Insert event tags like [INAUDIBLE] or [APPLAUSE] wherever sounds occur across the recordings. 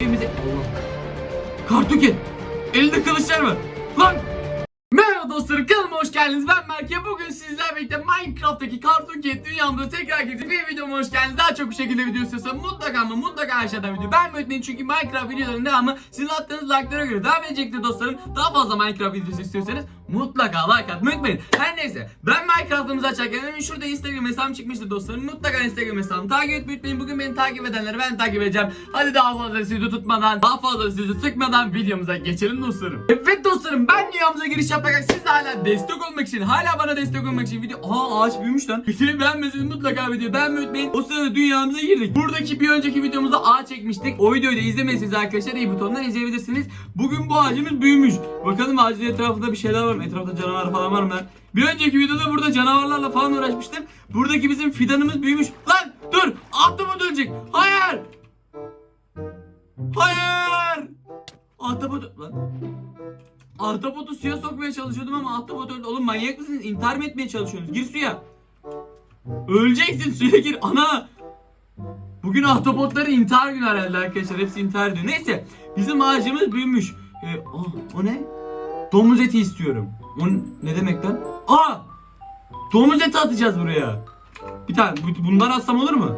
Elimize... Kartuket! Elinde kılıçlar var. Lan! Merhaba dostlarım kanalıma hoş geldiniz. Ben Berke. Bugün sizlerle birlikte Minecraft'taki Kartuket dünyamda tekrar girdik. Bir videoma hoş geldiniz. Daha çok bir şekilde video istiyorsan mutlaka ama mutlaka aşağıdan video beğenmeyi unutmayın. Çünkü Minecraft videolarının devamı sizin attığınız like'lara göre devam edecektir dostlarım. Daha fazla Minecraft videosu istiyorsanız mutlaka like atmayı unutmayın. Her neyse ben Minecraft'ımızı açarken hemen şurada Instagram hesabım çıkmıştı dostlarım. Mutlaka Instagram hesabımı takip etmeyi unutmayın. Bugün beni takip edenleri ben takip edeceğim. Hadi daha fazla sizi tutmadan, daha fazla sizi sıkmadan videomuza geçelim dostlarım. Evet dostlarım ben dünyamıza giriş yaparak siz de hala destek olmak için, hala bana destek olmak için video... Aa ağaç büyümüş lan. [LAUGHS] Videoyu beğenmeseniz mutlaka video beğenmeyi unutmayın. O sırada dünyamıza girdik. Buradaki bir önceki videomuzda ağaç çekmiştik. O videoyu da izlemediyseniz arkadaşlar iyi butondan izleyebilirsiniz. Bugün bu ağacımız büyümüş. Bakalım ağacın etrafında bir şeyler var mı? Etrafta canavar falan var mı lan? Bir önceki videoda burada canavarlarla falan uğraşmıştım. Buradaki bizim fidanımız büyümüş. Lan dur! Ahtapot ölecek. Hayır! Hayır! Ahtapot... Lan. Ahtapotu suya sokmaya çalışıyordum ama ahtapot öldü. Oğlum manyak mısınız? İntihar mı etmeye çalışıyorsunuz? Gir suya. Öleceksin suya gir. Ana! Bugün ahtapotların intihar günü herhalde arkadaşlar. Hepsi intihar ediyor. Neyse. Bizim ağacımız büyümüş. Ee, aa, o ne? Domuz eti istiyorum. O ne demek lan? Aa! Domuz eti atacağız buraya. Bir tane bu- bundan atsam olur mu?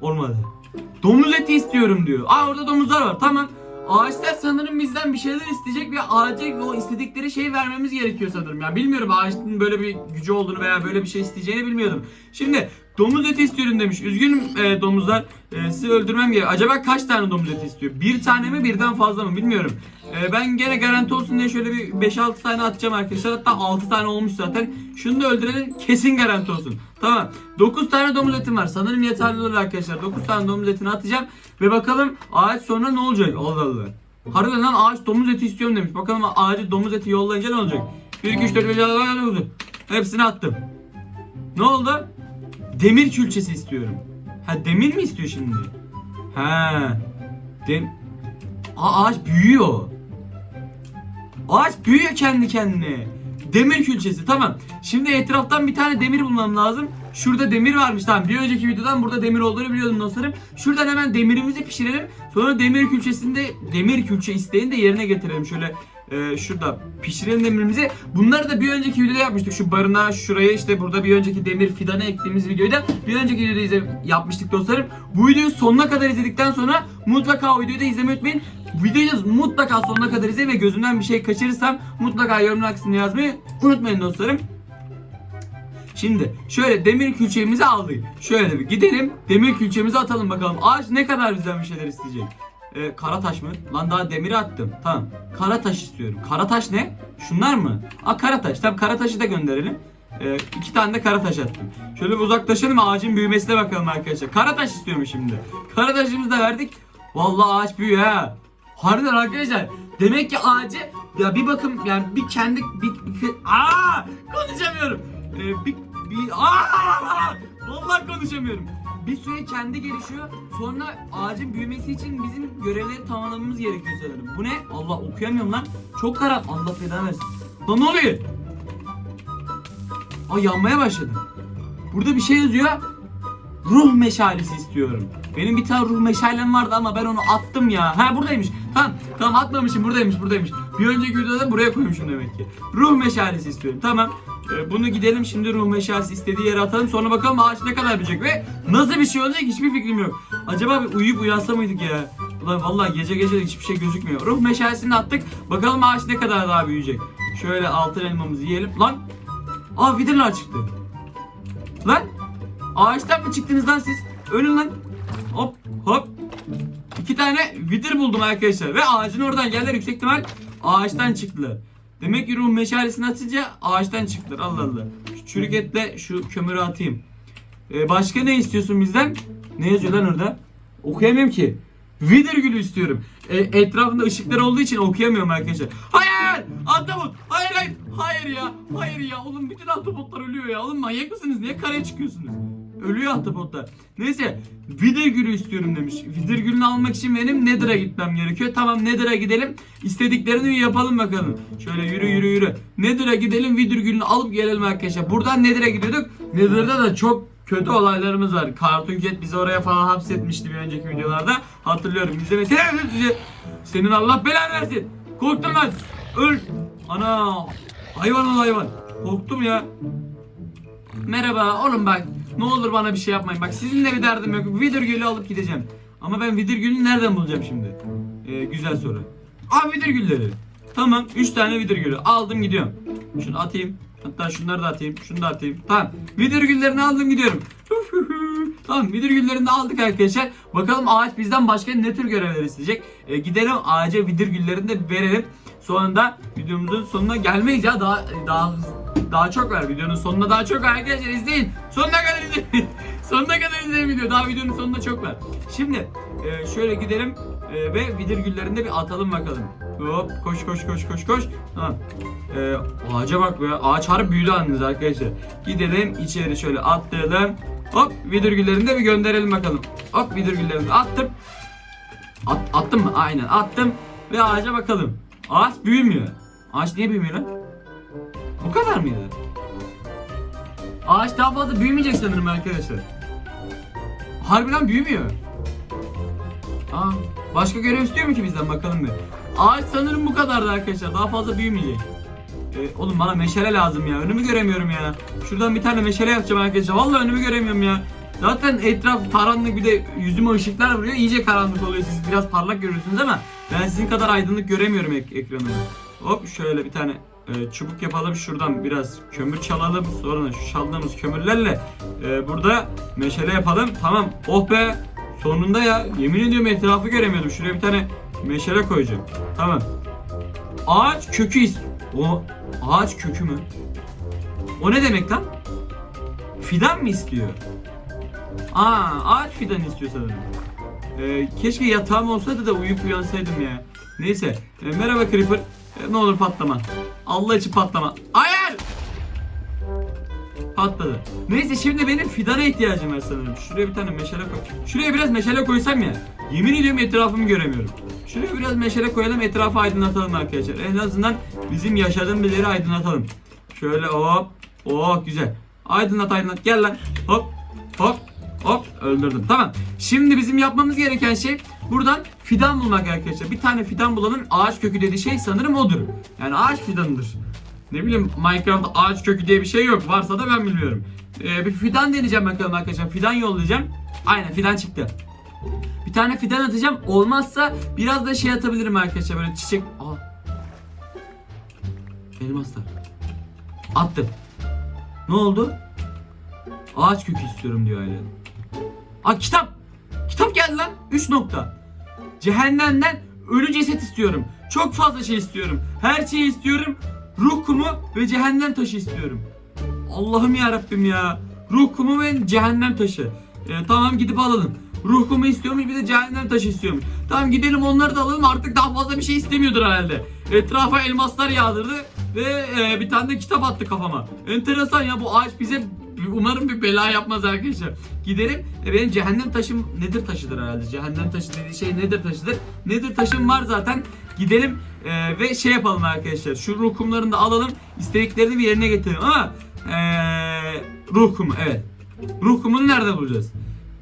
Olmadı. Domuz eti istiyorum diyor. Aa orada domuzlar var. Tamam. Ağaçlar sanırım bizden bir şeyler isteyecek ve ağaca o istedikleri şeyi vermemiz gerekiyor sanırım. Yani bilmiyorum ağaçın böyle bir gücü olduğunu veya böyle bir şey isteyeceğini bilmiyordum. Şimdi domuz eti istiyorum demiş. Üzgünüm e, domuzlar. E, sizi öldürmem gerek. Acaba kaç tane domuz eti istiyor? Bir tane mi birden fazla mı bilmiyorum. E, ben gene garanti olsun diye şöyle bir 5-6 tane atacağım arkadaşlar. Hatta 6 tane olmuş zaten. Şunu da öldürelim kesin garanti olsun. Tamam. 9 tane domuz etim var. Sanırım yeterli olur arkadaşlar. 9 tane domuz etini atacağım. Ve bakalım ağaç sonra ne olacak? Allah Allah. Harbiden lan ağaç domuz eti istiyorum demiş. Bakalım ağacı domuz eti yollayınca ne olacak? 1, 2, 3, 4, 5, 6, 7, 9. Hepsini attım. Ne oldu? Demir külçesi istiyorum. Ha demir mi istiyor şimdi? Ha. Dem Aa, ağaç büyüyor. Ağaç büyüyor kendi kendine. Demir külçesi tamam. Şimdi etraftan bir tane demir bulmam lazım. Şurada demir varmış tamam. Bir önceki videodan burada demir olduğunu biliyordum dostlarım. Şuradan hemen demirimizi pişirelim. Sonra demir külçesinde demir külçe isteğini de yerine getirelim. Şöyle e, şurada pişirelim demirimizi. Bunları da bir önceki videoda yapmıştık. Şu barınağa şuraya işte burada bir önceki demir fidanı ektiğimiz videoyu da bir önceki videoda izle- yapmıştık dostlarım. Bu videoyu sonuna kadar izledikten sonra mutlaka o videoyu da izlemeyi unutmayın. Videoyu mutlaka sonuna kadar izleyin ve gözümden bir şey kaçırırsam mutlaka yorumlar kısmına yazmayı unutmayın dostlarım. Şimdi şöyle demir külçemizi aldık. Şöyle bir gidelim demir külçemizi atalım bakalım. Ağaç ne kadar bizden bir şeyler isteyecek? Ee, kara taş mı? Lan daha demiri attım. Tamam. Kara taş istiyorum. Kara taş ne? Şunlar mı? Aa kara taş. Tamam kara taşı da gönderelim. Ee, iki tane de kara taş attım. Şöyle bir uzaklaşalım ağacın büyümesine bakalım arkadaşlar. Kara taş istiyorum şimdi. Kara taşımızı da verdik. Vallahi ağaç büyüyor ha. Harbiden arkadaşlar. Demek ki ağacı ya bir bakın yani bir kendi bir, bir aa konuşamıyorum. Ee, bir bir aa vallahi konuşamıyorum. Bir süre kendi gelişiyor. Sonra ağacın büyümesi için bizim görevleri tamamlamamız gerekiyor sanırım. Bu ne? Allah okuyamıyorum lan. Çok karanlık. Allah versin. Lan ne oluyor? Ay yanmaya başladım. Burada bir şey yazıyor. Ruh meşalesi istiyorum. Benim bir tane ruh meşalem vardı ama ben onu attım ya. Ha buradaymış. Tamam tamam atmamışım buradaymış buradaymış. Bir önceki videoda buraya koymuşum demek ki. Ruh meşalesi istiyorum. Tamam. Ee, bunu gidelim şimdi ruh meşalesi istediği yere atalım. Sonra bakalım ağaç ne kadar büyüyecek ve nasıl bir şey olacak hiçbir fikrim yok. Acaba bir uyuyup uyansa mıydık ya? Ulan vallahi gece gece hiçbir şey gözükmüyor. Ruh meşalesini attık. Bakalım ağaç ne kadar daha büyüyecek. Şöyle altın elmamızı yiyelim. Lan. Aa Wither'lar çıktı. Lan. Ağaçtan mı çıktınız lan siz? Ölün lan. Hop hop. İki tane vidir buldum arkadaşlar. Ve ağacın oradan geldiler yüksek ihtimal ağaçtan çıktılar. Demek ki ruh meşalesini atınca ağaçtan çıktılar. Allah Allah. Şu çürük şu kömürü atayım. Ee, başka ne istiyorsun bizden? Ne yazıyor lan orada? Okuyamıyorum ki. Vidir gülü istiyorum. E, etrafında ışıklar olduğu için okuyamıyorum arkadaşlar. Hayır! Ahtapot! Hayır hayır! Hayır ya! Hayır ya! Oğlum bütün ahtapotlar ölüyor ya. Oğlum manyak mısınız? Niye karaya çıkıyorsunuz? Ölüyor ahtapotlar. Neyse vidir gülü istiyorum demiş. Vidir gülünü almak için benim Nether'a gitmem gerekiyor. Tamam Nether'a gidelim. İstediklerini yapalım bakalım. Şöyle yürü yürü yürü. Nether'a gidelim vidir gülünü alıp gelelim arkadaşlar. Buradan Nether'a gidiyorduk. Nether'da da çok kötü olaylarımız var. Cartoon Cat bizi oraya falan hapsetmişti bir önceki videolarda. Hatırlıyorum. İzlemesene size. [LAUGHS] Senin Allah belanı versin. Korktum lan. Öl. Ana. Hayvan ol hayvan. Korktum ya. Merhaba oğlum bak. Ne olur bana bir şey yapmayın. Bak sizinle bir derdim yok. Vidir gülü alıp gideceğim. Ama ben vidir gülünü nereden bulacağım şimdi? Ee, güzel soru. Aa vidir gülleri. Tamam 3 tane vidir gülü. Aldım gidiyorum. Şunu atayım. Hatta şunları da atayım. Şunu da atayım. Tamam. Vidir güllerini aldım gidiyorum. [LAUGHS] tamam vidir güllerini de aldık arkadaşlar. Bakalım ağaç bizden başka ne tür görevler isteyecek. Ee, gidelim ağaca vidir güllerini de verelim. Sonra da videomuzun sonuna gelmeyiz ya. Daha daha daha çok var. Videonun sonuna daha çok var arkadaşlar izleyin. Sonuna kadar izleyin. [LAUGHS] sonuna kadar izleyin video. Daha videonun sonunda çok var. Şimdi e, şöyle gidelim e, ve vidir güllerini de bir atalım bakalım. Hop koş koş koş koş koş. Tamam. E, ağaca bak be. Ağaç harbi büyüdü anneniz arkadaşlar. Gidelim içeri şöyle atlayalım. Hop vidir güllerini de bir gönderelim bakalım. Hop vidir güllerini de attım. At, attım mı? Aynen attım. Ve ağaca bakalım. Ağaç büyümüyor. Ağaç niye büyümüyor lan? Bu kadar mıydı? Ağaç daha fazla büyümeyecek sanırım arkadaşlar. Harbiden büyümüyor. Aa, başka görev istiyor mu ki bizden bakalım bir. Ağaç sanırım bu kadardı arkadaşlar. Daha fazla büyümeyecek. Ee, oğlum bana meşale lazım ya. Önümü göremiyorum ya. Şuradan bir tane meşale yapacağım arkadaşlar. Vallahi önümü göremiyorum ya. Zaten etraf karanlık bir de yüzüme ışıklar vuruyor. İyice karanlık oluyor. Siz biraz parlak görürsünüz ama ben sizin kadar aydınlık göremiyorum ek- ekranımı. Hop şöyle bir tane e, çubuk yapalım. Şuradan biraz kömür çalalım. Sonra şu çaldığımız kömürlerle e, burada meşale yapalım. Tamam. Oh be. Sonunda ya. Yemin ediyorum etrafı göremiyordum. Şuraya bir tane meşale koyacağım. Tamam. Ağaç kökü is... O ağaç kökü mü? O ne demek lan? Fidan mı istiyor? Aa, ağaç fidan istiyor sanırım. Ee, keşke yatağım olsaydı da uyuyup uyansaydım ya. Neyse. Ee, merhaba Creeper. Ee, ne olur patlama. Allah için patlama. Hayır! Patladı. Neyse şimdi benim fidana ihtiyacım var sanırım. Şuraya bir tane meşale koy. Şuraya biraz meşale koysam ya. Yemin ediyorum etrafımı göremiyorum. Şuraya biraz meşale koyalım etrafı aydınlatalım arkadaşlar. En azından bizim yaşadığımız yeri aydınlatalım. Şöyle hop. Oh güzel. Aydınlat aydınlat. Gel lan. Hop. Hop. Hop. Öldürdüm. Tamam. Şimdi bizim yapmamız gereken şey buradan fidan bulmak arkadaşlar. Bir tane fidan bulalım. Ağaç kökü dediği şey sanırım odur. Yani ağaç fidanıdır. Ne bileyim Minecraft'ta ağaç kökü diye bir şey yok. Varsa da ben bilmiyorum. Ee, bir fidan deneyeceğim bakalım arkadaşlar. Fidan yollayacağım. Aynen fidan çıktı. Bir tane fidan atacağım. Olmazsa biraz da şey atabilirim arkadaşlar. Böyle çiçek. Aa. Elmaslar. Attım. Ne oldu? Ağaç kökü istiyorum diyor aile. Aa kitap. Geldi lan. 3 nokta. Cehennemden ölü ceset istiyorum. Çok fazla şey istiyorum. Her şeyi istiyorum. Ruh kumu ve cehennem taşı istiyorum. Allah'ım ya Rabbim ya. Ruh kumu ve cehennem taşı. Ee, tamam gidip alalım. Ruh kumu istiyormuş bir de cehennem taşı istiyormuş. Tamam gidelim onları da alalım artık daha fazla bir şey istemiyordur herhalde. Etrafa elmaslar yağdırdı ve e, bir tane de kitap attı kafama. Enteresan ya bu ağaç bize umarım bir bela yapmaz arkadaşlar. Giderim e, benim cehennem taşım nedir taşıdır herhalde. Cehennem taşı dediği şey nedir taşıdır. Nedir taşım var zaten. Gidelim e, ve şey yapalım arkadaşlar. Şu ruh kumlarını da alalım. İstediklerini bir yerine getirelim ama e, ruh evet. Ruh nerede bulacağız?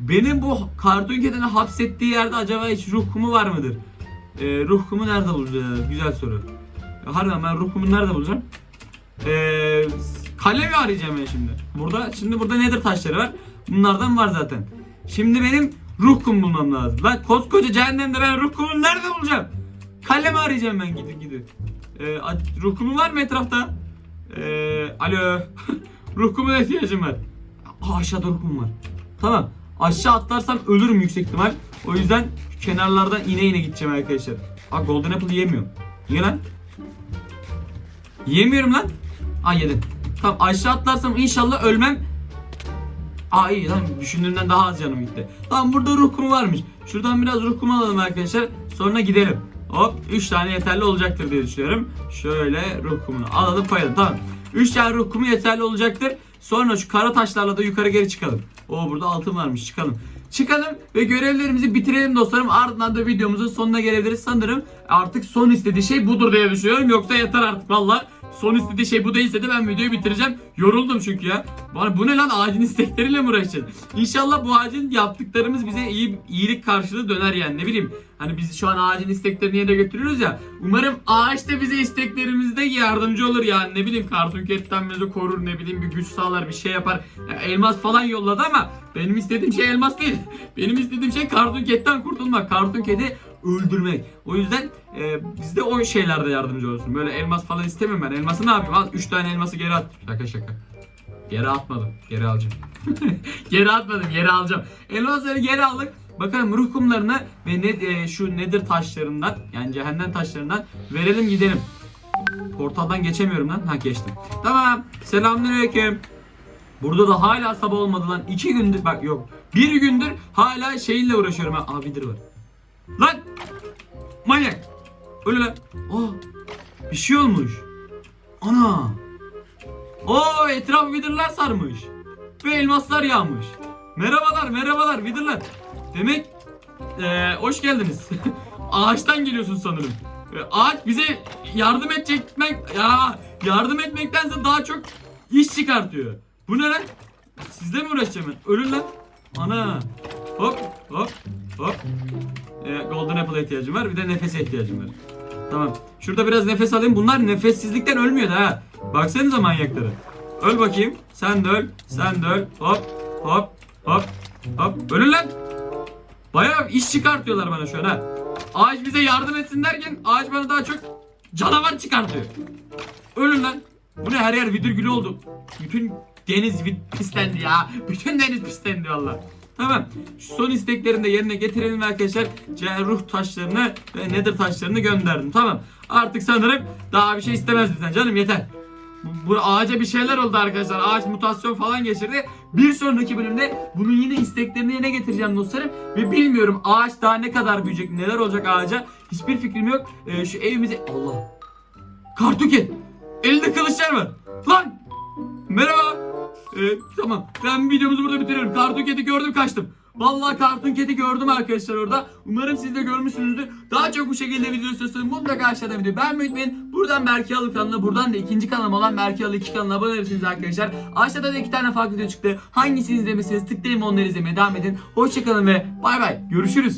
Benim bu karton kedini hapsettiği yerde acaba hiç ruh kumu var mıdır? E, ruh nerede bulacağız? Güzel soru. Harbiden ben ruh kumunu nerede bulacağım? Eee kale mi arayacağım ben şimdi? Burada şimdi burada nedir taşları var? Bunlardan var zaten. Şimdi benim ruh kum bulmam lazım. Lan koskoca cehennemde ben ruh kumunu nerede bulacağım? Kale mi arayacağım ben gidip gidip? Ee, ruh kumu var mı etrafta? Ee, alo. [LAUGHS] ruh kumuna ihtiyacım var. Aa, aşağıda ruh kumu var. Tamam. Aşağı atlarsam ölürüm yüksek ihtimal. O yüzden kenarlardan ine ine gideceğim arkadaşlar. Aa golden apple yiyemiyorum. Niye lan? Yiyemiyorum lan. Aa yedim. Tamam aşağı atlarsam inşallah ölmem. Aa iyi lan düşündüğümden daha az canım gitti. Tamam burada ruh varmış. Şuradan biraz ruh kumu alalım arkadaşlar. Sonra gidelim. Hop 3 tane yeterli olacaktır diye düşünüyorum. Şöyle ruh kumunu alalım koyalım. Tamam. 3 tane ruh kumu yeterli olacaktır. Sonra şu kara taşlarla da yukarı geri çıkalım. Oo burada altın varmış çıkalım. Çıkalım ve görevlerimizi bitirelim dostlarım. Ardından da videomuzun sonuna gelebiliriz. Sanırım artık son istediği şey budur diye düşünüyorum. Yoksa yeter artık valla. Son istediği şey bu değilse de ben videoyu bitireceğim. Yoruldum çünkü ya. Bana bu ne lan ağacın istekleriyle mi uğraşacağız? İnşallah bu ağacın yaptıklarımız bize iyi iyilik karşılığı döner yani ne bileyim. Hani biz şu an ağacın isteklerini yerine götürüyoruz ya. Umarım ağaç da bize isteklerimizde yardımcı olur yani. Ne bileyim Cartoon Cat'ten bizi korur ne bileyim bir güç sağlar bir şey yapar. Ya elmas falan yolladı ama benim istediğim şey elmas değil. [LAUGHS] Benim istediğim şey Cartoon Cat'ten kurtulmak. Cartoon Cat'i öldürmek. O yüzden e, bizde o şeylerde yardımcı olsun. Böyle elmas falan istemiyorum ben. Elması ne yapayım? Al 3 tane elması geri at. Şaka şaka. Geri atmadım. Geri alacağım. [LAUGHS] geri atmadım. Geri alacağım. Elmasları geri aldık. Bakalım ruh kumlarını ve ne, e, şu nedir taşlarından yani cehennem taşlarından verelim gidelim. Portaldan geçemiyorum lan. Ha geçtim. Tamam. Selamünaleyküm. Burada da hala sabah olmadı lan. İki gündür bak yok. Bir gündür hala şeyinle uğraşıyorum. Ha. Aa vidir var. Lan! Manyak! Öyle lan. Aa! Bir şey olmuş. Ana! Oo etraf vidırlar sarmış. Ve elmaslar yağmış. Merhabalar merhabalar vidırlar. Demek eee, hoş geldiniz. [LAUGHS] Ağaçtan geliyorsun sanırım. E, Ağaç bize yardım edecek ya yardım etmektense daha çok iş çıkartıyor. Bu ne lan? Sizle mi uğraşacağım ben? Ölün lan. Ana. Hop hop hop. Ee, Golden Apple'a ihtiyacım var. Bir de nefese ihtiyacım var. Tamam. Şurada biraz nefes alayım. Bunlar nefessizlikten ölmüyor da ha. Baksanıza manyakları. Öl bakayım. Sen de öl. Sen de öl. Hop hop hop hop. Ölün lan. Bayağı iş çıkartıyorlar bana şu an ha. Ağaç bize yardım etsin derken ağaç bana daha çok canavar çıkartıyor. Ölün lan. Bu ne her yer vidir gülü oldu. Bütün deniz pislendi ya. [LAUGHS] Bütün deniz pislendi valla. Tamam. Şu son isteklerini de yerine getirelim arkadaşlar. Ce- ruh taşlarını ve nether taşlarını gönderdim. Tamam. Artık sanırım daha bir şey istemez bizden canım yeter. Bu, ağaca bir şeyler oldu arkadaşlar. Ağaç mutasyon falan geçirdi. Bir sonraki bölümde bunun yine isteklerini yerine getireceğim dostlarım. Ve bilmiyorum ağaç daha ne kadar büyüyecek, neler olacak ağaca. Hiçbir fikrim yok. Ee, şu evimizi... Allah. Kartuket. Elinde kılıçlar var. Lan. Merhaba. Ee, tamam. Ben videomuzu burada bitiriyorum. Kartun kedi gördüm kaçtım. Vallahi kartun kedi gördüm arkadaşlar orada. Umarım siz de görmüşsünüzdür. Daha çok bu şekilde video istiyorsanız mutlaka aşağıda video beğenmeyi unutmayın. Buradan Berke Alı kanalına, buradan da ikinci kanalım olan Berke Alı 2 kanalına abone olabilirsiniz arkadaşlar. Aşağıda da iki tane farklı video çıktı. Hangisini izlemişsiniz tıklayın onları izlemeye devam edin. Hoşçakalın ve bay bay. Görüşürüz.